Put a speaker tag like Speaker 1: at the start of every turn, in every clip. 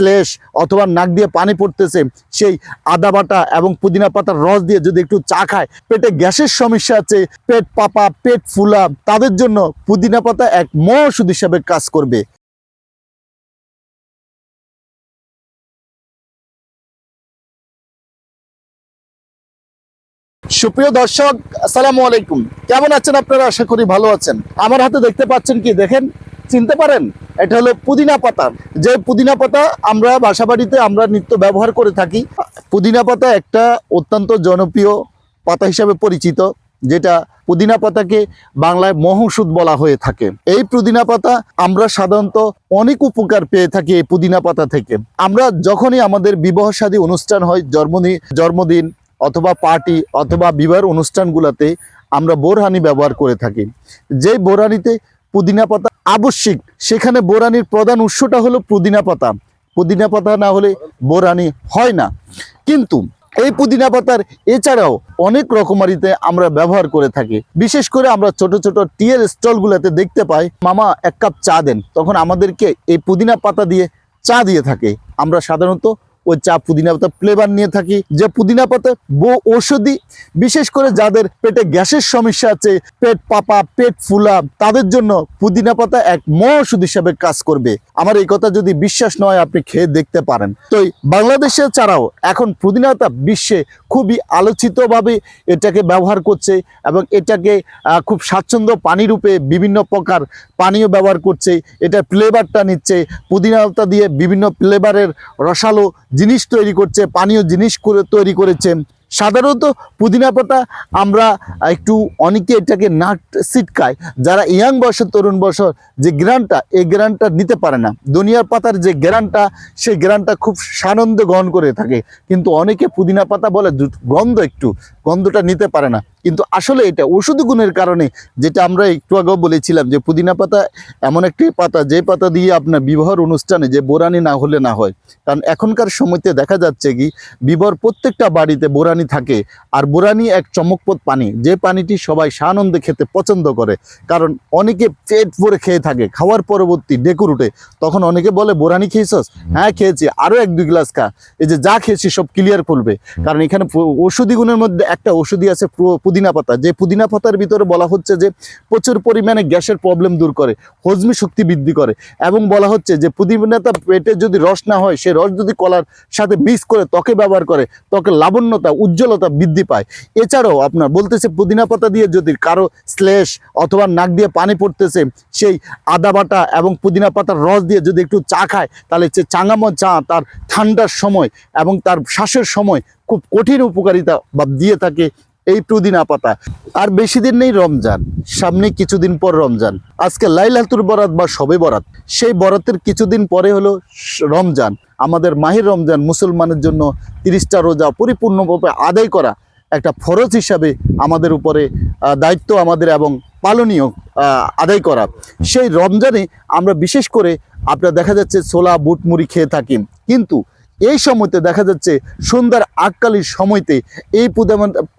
Speaker 1: শ্লেষ অথবা নাক দিয়ে পানি পড়তেছে, সেই আদা বাটা এবং পুদিনা পাতার রস দিয়ে যদি একটু চা খায়, পেটে গ্যাসের সমস্যা আছে, পেট পাপা, পেট ফুলা, তাদের জন্য পুদিনা পাতা এক মহৌষধ হিসাবে কাজ করবে। সুপ্রিয় দর্শক, আসসালামু আলাইকুম। কেমন আছেন আপনারা? আশা করি ভালো আছেন। আমার হাতে দেখতে পাচ্ছেন কি? দেখেন চিনতে পারেন? এটা হলো পুদিনা পাতা। যে পুদিনা পাতা আমরা বাসাবাড়িতে আমরা নিত্য ব্যবহার করে থাকি, পুদিনা পাতা একটা অত্যন্ত জনপ্রিয় পাতা হিসাবে পরিচিত, যেটা পুদিনা পাতাকে বাংলায় মহৌষধ বলা হয়ে থাকে। এই পুদিনা পাতা আমরা সাধারণত অনেক উপকার পেয়ে থাকি এই পুদিনা পাতা থেকে। আমরা যখনই আমাদের বিবাহ শাদী অনুষ্ঠান হয়, জন্মদিন জন্মদিন অথবা পার্টি অথবা বিবাহের অনুষ্ঠানগুলোতে আমরা বোরহানি ব্যবহার করে থাকি। যেই বোরহানিতে পুদিনা পাতা আবশ্যিক। সেখানে বোরানির প্রধান উৎসটা হলো পুদিনা পাতা। পুদিনা পাতা না হলে বোরানি হয় না। কিন্তু এই পুদিনা পাতার এছাড়াও অনেক রকমারিতে আমরা ব্যবহার করে থাকি। বিশেষ করে আমরা ছোট ছোট টিয়ের স্টলগুলোতে দেখতে পাই, মামা এক কাপ চা দেন। তখন আমাদেরকে এই পুদিনা পাতা দিয়ে চা দিয়ে থাকে। আমরা সাধারণত ওই চা পুদিনা পাতা ফ্লেভার নিয়ে থাকি। যে পুদিনা পাতা বহু ঔষধি, বিশেষ করে যাদের পেটে গ্যাসের সমস্যা আছে, পেট পাপা, পেট ফুলা, তাদের জন্য পুদিনা পাতা এক মহৌষধ হিসাবে কাজ করবে। আমার এই কথা যদি বিশ্বাস নয় আপনি খেয়ে দেখতে পারেন। তো বাংলাদেশে ছাড়াও এখন পুদিনা পাতা বিশ্বে খুবই আলোচিতভাবে এটাকে ব্যবহার করছে এবং এটাকে খুব স্বাচ্ছন্দ্য পানি রূপে বিভিন্ন প্রকার পানীয় ব্যবহার করছে। এটা ফ্লেভারটা নিচ্ছে। পুদিনা পাতা দিয়ে বিভিন্ন ফ্লেভারের রসালো জিনিস তৈরি করছে, পানীয় জিনিস করে তৈরি করেছে। সাধারণত পুদিনা পাতা আমরা একটু অনেকে এটাকে নাট সিটকায় যারা ইয়াং বয়সের, তরুণ বয়সের যে গ্রানটা, এই গ্রানটা নিতে পারে না। দুনিয়ার পাতার যে গ্রানটা, সেই গ্রানটা খুব সানন্দে গ্রহণ করে থাকে। কিন্তু অনেকে পুদিনা পাতা বলে গন্ধ একটু গন্ধটা নিতে পারে না। কিন্তু আসলে এটা ওষুধ গুণের কারণে যেটা আমরা একটু আগেও বলেছিলাম যে পুদিনা পাতা এমন একটি পাতা যে পাতা দিয়ে আপনার বিবাহর অনুষ্ঠানে যে বোরানি না হলে না হয়। কারণ এখনকার সময়তে দেখা যাচ্ছে কি বিবাহর প্রত্যেকটা বাড়িতে বোরানি থাকে। আর বোরানি এক চমকপদ পানি। যে পানিটি সবাই সানন্দে খেতে পছন্দ করে। কারণ অনেকে পেট ভরে খেয়ে থাকে খাওয়ার পরবর্তী ডেকুর উঠে। তখন অনেকে বলে বোরানি খেয়েছস? হ্যাঁ খেয়েছি। আরও এক দুই গ্লাস খা। এই যে যা খেয়েছি সব ক্লিয়ার করবে। কারণ এখানে ঔষধি গুণের মধ্যে একটা ওষুধি আছে পুদিনা পাতা। যে পুদিনা পাতার ভিতরে বলা হচ্ছে যে প্রচুর পরিমাণে গ্যাসের প্রবলেম দূর করে, হজমি শক্তি বৃদ্ধি করে এবং বলা হচ্ছে যে পুদিনাটা পেটে যদি রস না হয়, সে রস যদি কলার সাথে মিক্স করে ত্বকে ব্যবহার করে, ত্বকের লাবণ্যতা, উজ্জ্বলতা বৃদ্ধি পায়। এছাড়াও আপনার বলতেছে পুদিনা পাতা দিয়ে যদি কারও শ্লেষ অথবা নাক দিয়ে পানি পড়তেছে, সেই আদা বাটা এবং পুদিনা পাতার রস দিয়ে যদি একটু চা খায়, তাহলে সে চাঙামো চা তার ঠান্ডার সময় এবং তার শ্বাসের সময় খুব কঠিন উপকারিতা বা দিয়ে থাকে এই পুদিনা পাতা। আর বেশি দিন নেই রমজান, সামনে কিছুদিন পর রমজান। আজকে লাইলাতুর বরাত বা সবে বরাত, সেই বরাতের কিছুদিন পরে হলো রমজান। আমাদের মাহির রমজান মুসলমানের জন্য তিরিশটা রোজা পরিপূর্ণভাবে আদায় করা একটা ফরজ হিসাবে আমাদের উপরে দায়িত্ব আমাদের এবং পালনীয় আদায় করা। সেই রমজানে আমরা বিশেষ করে, আপনার দেখা যাচ্ছে ছোলা, বুট, মুড়ি খেয়ে থাকি। কিন্তু এই সময়তে দেখা যাচ্ছে সন্ধ্যার আটকালির সময়তে এই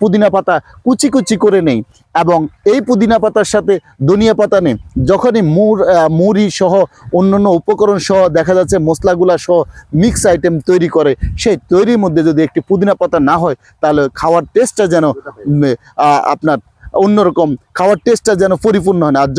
Speaker 1: পুদিনা পাতা কুচি কুচি করে নেই এবং এই পুদিনা পাতার সাথে ধনিয়া পাতা নেই। যখনই মুর মুড়ি সহ অন্যান্য উপকরণ সহ দেখা যাচ্ছে মশলাগুলা সহ মিক্স আইটেম তৈরি করে, সেই তৈরির মধ্যে যদি একটি পুদিনা পাতা না হয়, তাহলে খাওয়ার টেস্টটা যেন আপনার অন্যরকম, খাওয়ার টেস্টটা যেন পরিপূর্ণ হয় না।